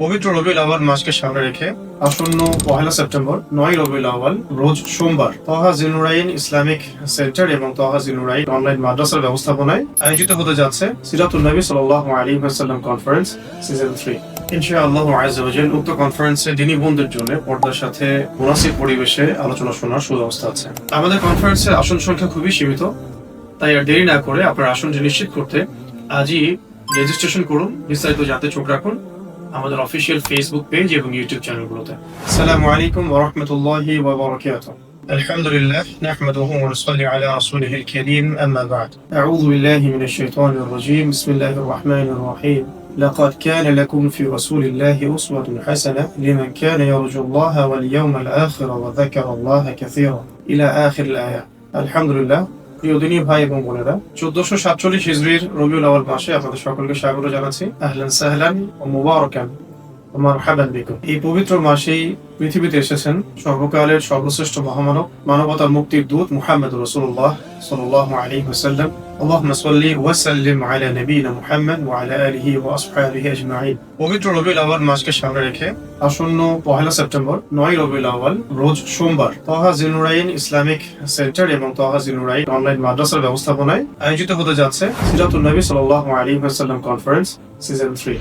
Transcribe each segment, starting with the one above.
পবিত্র রবিউল আওয়াল মাসকে সামনে রেখে আসন্ন পহেলা সেপ্টেম্বর, নয় রবিউল আওয়াল রোজ সোমবার তহা জিনুরাইন ইসলামিক সেন্টার এবং তহা জিনুরাইন অনলাইন মাদ্রাসার ব্যবস্থাপনায় আয়োজিত হতে যাচ্ছে সিরাতুল নবী সাল্লাল্লাহু আলাইহি ওয়াসাল্লাম কনফারেন্স সিজন থ্রি ইনশাআল্লাহ উক্ত কনফারেন্সে দিনী বন্ধুর জন্য পর্দার সাথে মুনাসিব পরিবেশে আলোচনা শোনার সুব্যবস্থা আছে। আমাদের কনফারেন্সের আসন সংখ্যা খুবই সীমিত, তাই আর দেরি না করে আপনার আসনটি নিশ্চিত করতে আজই রেজিস্ট্রেশন করুন, বিস্তারিত জানতে চোখ রাখুন। আমাদের অফিসিয়াল ফেসবুক পেজ এবং ইউটিউব চ্যানেলগুলোতে আসসালামু আলাইকুম ওয়া রাহমাতুল্লাহি ওয়া বারাকাতুহু الحمد لله نحمده ونصلي على رسوله الكريم أما بعد أعوذ بالله من الشيطان الرجيم بسم الله الرحمن الرحيم لقد كان لكم في رسول الله أسوة حسنة لمن كان يرجو الله واليوم الآخر وذكر الله كثيرا إلى آخر الآية الحمد لله ভাই এবং বোনেরা, চোদ্দশো সাতচল্লিশ হিজড়ির রবিউল আওয়াল মাসে আপনাদের সকলকে স্বাগত জানাচ্ছি। আহলান সাহলান ও মুবারকান এই পবিত্র মাসেই পৃথিবীতে এসেছেন সর্বকালের সর্বশ্রেষ্ঠ মহামানব, মানবতার মুক্তির দূত মুহাম্মদ রসুল্লাহ সাল আলী ওয়াসাল্লাম। اللهم صل وسلم على نبينا محمد وعلى آله وأصحابه أجمعين পবিত্র রবিউল আওয়াল মাসকে সামনে রেখে আসন্ন পহেলা সেপ্টেম্বর নয় রবিউল আওয়াল রোজ সোমবার তহা জিনুরাইন ইসলামিক সেন্টার এবং তহা জিনুরাইন অনলাইন মাদ্রাসার ব্যবস্থাপনায় আয়োজিত হতে যাচ্ছে সিরাতুল নবী সাল্লাল্লাহু আলাইহি ওয়াসাল্লাম কনফারেন্স সিজন থ্রি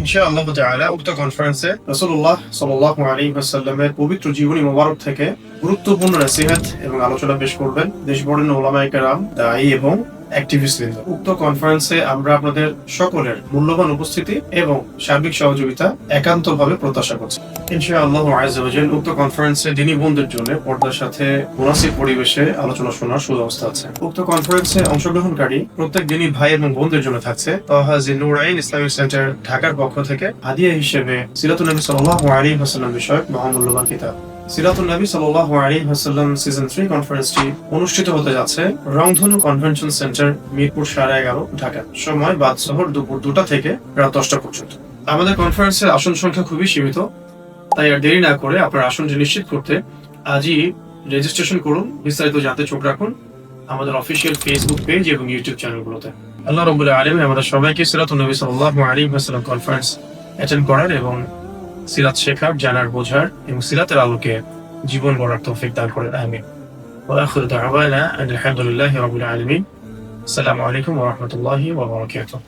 ইনশাআল্লাহ তাআলা উক্ত কনফারেন্সে রাসূলুল্লাহ সাল্লাল্লাহু আলাইহি ওয়াসাল্লামের পবিত্র জীবনী মোবারক থেকে গুরুত্বপূর্ণ নসিহত এবং আলোচনা পেশ করবেন দেশ বরেণ্য ওলামায়ে কেরাম দায়ী এবং অ্যাক্টিভিস্টবৃন্দ উক্ত কনফারেন্সে আমরা আপনাদের সকলের মূল্যবান উপস্থিতি এবং সার্বিক সহযোগিতা একান্তভাবে প্রত্যাশা করছি। ইনশাআল্লাহ আজাল উক্ত কনফারেন্সে দিনী বন্ধুর জন্য পর্দার সাথে মুনাসিব পরিবেশে আলোচনা শোনার সুব্যবস্থা আছে। উক্ত কনফারেন্সে অংশগ্রহণকারী প্রত্যেক দিনই ভাই এবং বোনদের জন্য থাকছে তহা জিনুরাইন ইসলামিক সেন্টার ঢাকার পক্ষ থেকে হাদিয়া হিসেবে সিরাতুল নবী সাল্লাল্লাহু আলাইহি ওয়াসাল্লাম বিষয়ক মহামূল্যবান কিতাব। সিরাতুল নবী সাল্লাল্লাহু আলাইহি ওয়াসাল্লাম সিজন 3 কনফারেন্সটি অনুষ্ঠিত হতে যাচ্ছে রংধনু কনভেনশন সেন্টার, মিরপুর সাড়ে এগারো, ঢাকা। সময় বাদ শহর দুপুর দুটা থেকে রাত দশটা পর্যন্ত। আমাদের কনফারেন্সের আসন সংখ্যা খুবই সীমিত, তাই আর দেরি না করে আপনার আসনটি নিশ্চিত করতে আজই রেজিস্ট্রেশন করুন, বিস্তারিত জানতে চোখ রাখুন আমাদের অফিসিয়াল ফেসবুক পেজ এবং ইউটিউব চ্যানেলগুলোতে আল্লাহ রবুল্লাহ আলম আমাদের সবাইকে সিরাতুল নবী সাল্লাল্লাহু আলাইহি ওয়াসাল্লাম কনফারেন্স অ্যাটেন্ড করার এবং সিরাত শেখার জানার বোঝার এবং সিরাতের আলোকে জীবন গড়ার তৌফিক দান করেন আমিন وآخر دعوانا أن الحمد لله رب العالمين السلام عليكم ورحمة الله وبركاته